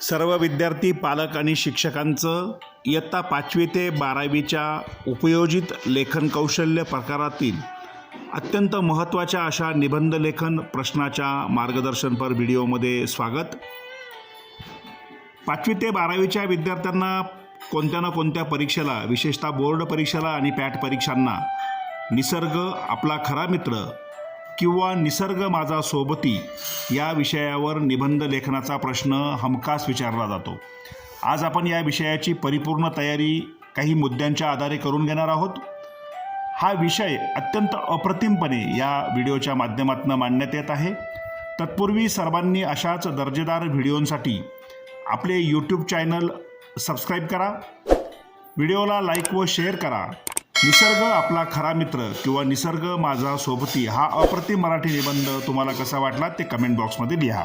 सर्व विद्यार्थी पालक आणि शिक्षकांचं इयत्ता पाचवी ते बारावीच्या उपयोजित लेखन कौशल्य प्रकारातील अत्यंत महत्त्वाच्या अशा निबंध लेखन प्रश्नाच्या मार्गदर्शनपर व्हिडिओमध्ये स्वागत. पाचवी ते बारावीच्या विद्यार्थ्यांना कोणत्या ना कोणत्या परीक्षेला विशेषतः बोर्ड परीक्षेला आणि पॅट परीक्षांना निसर्ग आपला खरा मित्र किंवा निसर्ग माझा सोबती या विषयावर निबंध लेखनाचा प्रश्न हमखास विचारला जातो. आज आपण या विषयाची परिपूर्ण तयारी काही मुद्द्यांच्या आधारे करून घेणार आहोत. हा विषय अत्यंत अप्रतिमपणे या व्हिडिओच्या माध्यमातून मांडण्यात येत आहे. तत्पूर्वी सर्वांनी अशाच दर्जेदार व्हिडिओंसाठी आपले यूट्यूब चॅनल सबस्क्राईब करा. व्हिडिओला लाईक व शेअर करा. निसर्ग आपला खरा मित्र किंवा निसर्ग माझा सोबती हा अप्रतिम मराठी निबंध तुम्हाला कसा वाटला ते कमेंट बॉक्समध्ये लिहा.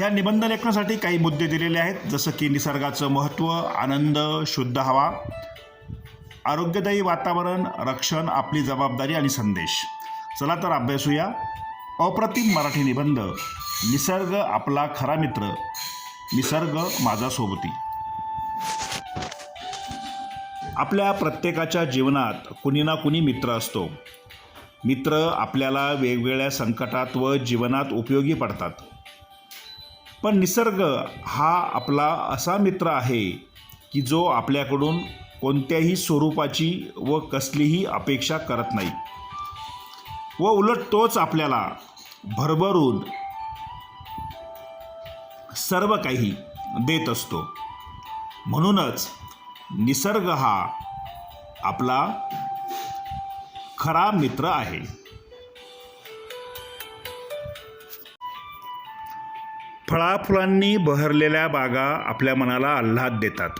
या निबंध लेखनासाठी काही मुद्दे दिलेले आहेत जसं की निसर्गाचं महत्त्व आनंद शुद्ध हवा आरोग्यदायी वातावरण रक्षण आपली जबाबदारी आणि संदेश. चला तर अभ्यासूया. अप्रतिम मराठी निबंध निसर्ग आपला खरा मित्र निसर्ग माझा सोबती. आपल्या प्रत्येकाच्या जीवनात कुणी ना कुणी मित्र असतो. मित्र आपल्याला वेगवेगळ्या संकटात व जीवनात उपयोगी पडतात. पण निसर्ग हा आपला असा मित्र आहे की जो आपल्याकडून कोणत्याही स्वरूपाची व कसलीही अपेक्षा करत नाही. व उलट तोच आपल्याला भरभरून सर्व काही देत असतो. म्हणूनच निसर्ग हा आपला खरा मित्र आहे. फळाफुलांनी बहरलेल्या बागा आपल्या मनाला आल्हाद देतात.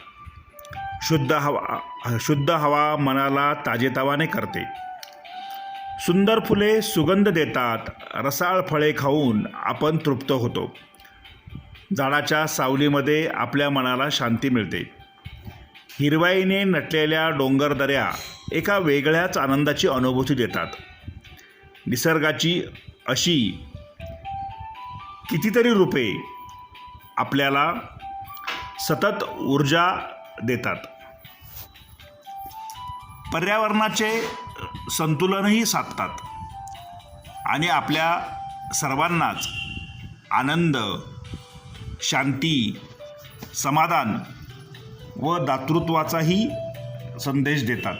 शुद्ध हवा शुद्ध हवा मनाला ताजेतवाने करते. सुंदर फुले सुगंध देतात रसाळ फळे खाऊन आपण तृप्त होतो. झाडाच्या सावलीमध्ये आपल्या मनाला शांती मिळते. हिरवाईने नटलेल्या डोंगरदऱ्या एका वेगळ्याच आनंदाची अनुभूती देतात. निसर्गाची अशी कितीतरी रूपे आपल्याला सतत ऊर्जा देतात. पर्यावरणाचे संतुलनही साधतात आणि आपल्या सर्वांनाच आनंद शांती समाधान व दातृत्वाचाही संदेश देतात.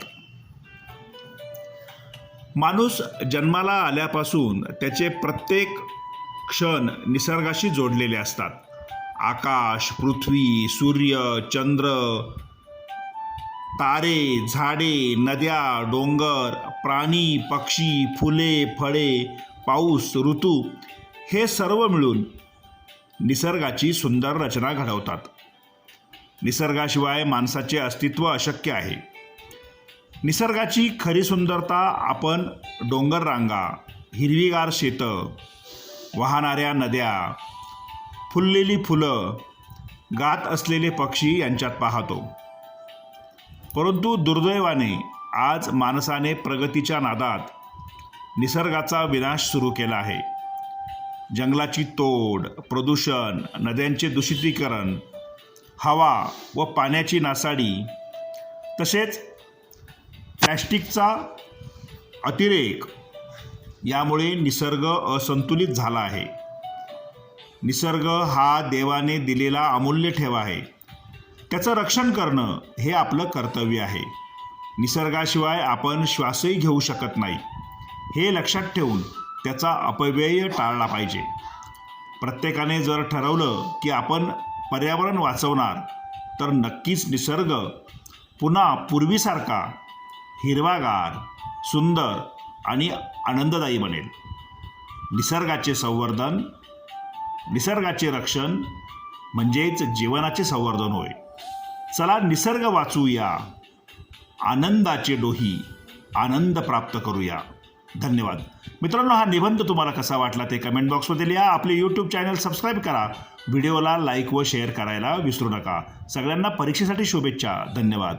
माणूस जन्माला आल्यापासून त्याचे प्रत्येक क्षण निसर्गाशी जोडलेले असतात. आकाश पृथ्वी सूर्य चंद्र तारे झाडे नद्या डोंगर प्राणी पक्षी फुले फळे पाऊस ऋतू हे सर्व मिळून निसर्गाची सुंदर रचना घडवतात. निसर्गाशिवाय माणसाचे अस्तित्व अशक्य आहे. निसर्गाची खरी सुंदरता आपण डोंगर रांगा हिरवीगार शेतं वाहणाऱ्या नद्या फुललेली फुलं गात असलेले पक्षी यांच्यात पाहतो. परंतु दुर्दैवाने आज माणसाने प्रगतीच्या नादात निसर्गाचा विनाश सुरू केला आहे. जंगलाची तोड प्रदूषण नद्यांचे दूषितीकरण हवा व पाण्याची नासाडी. तसेच प्लॅस्टिकचा अतिरेक यामुळे निसर्ग असंतुलित झाला आहे. निसर्ग हा देवाने दिलेला अमूल्य ठेवा आहे. त्याचं रक्षण करणं हे आपलं कर्तव्य आहे. निसर्गाशिवाय आपण श्वासही घेऊ शकत नाही. हे लक्षात ठेवून त्याचा अपव्यय टाळला पाहिजे. प्रत्येकाने जर ठरवलं की आपण पर्यावरण वाचवणार. तर नक्कीच निसर्ग पुन्हा पूर्वीसारखा हिरवागार सुंदर आणि आनंददायी बनेल. निसर्गाचे संवर्धन निसर्गाचे रक्षण म्हणजेच जीवनाचे संवर्धन होय. चला निसर्ग वाचूया. आनंदाचे डोही आनंद प्राप्त करूया. धन्यवाद. मित्रांनो हा निबंध तुम्हाला कसा वाटला ते कमेंट बॉक्समध्ये लिहा. आपले यूट्यूब चॅनल सबस्क्राईब करा. व्हिडिओला लाईक व शेअर करायला विसरू नका. सगळ्यांना परीक्षेसाठी शुभेच्छा. धन्यवाद.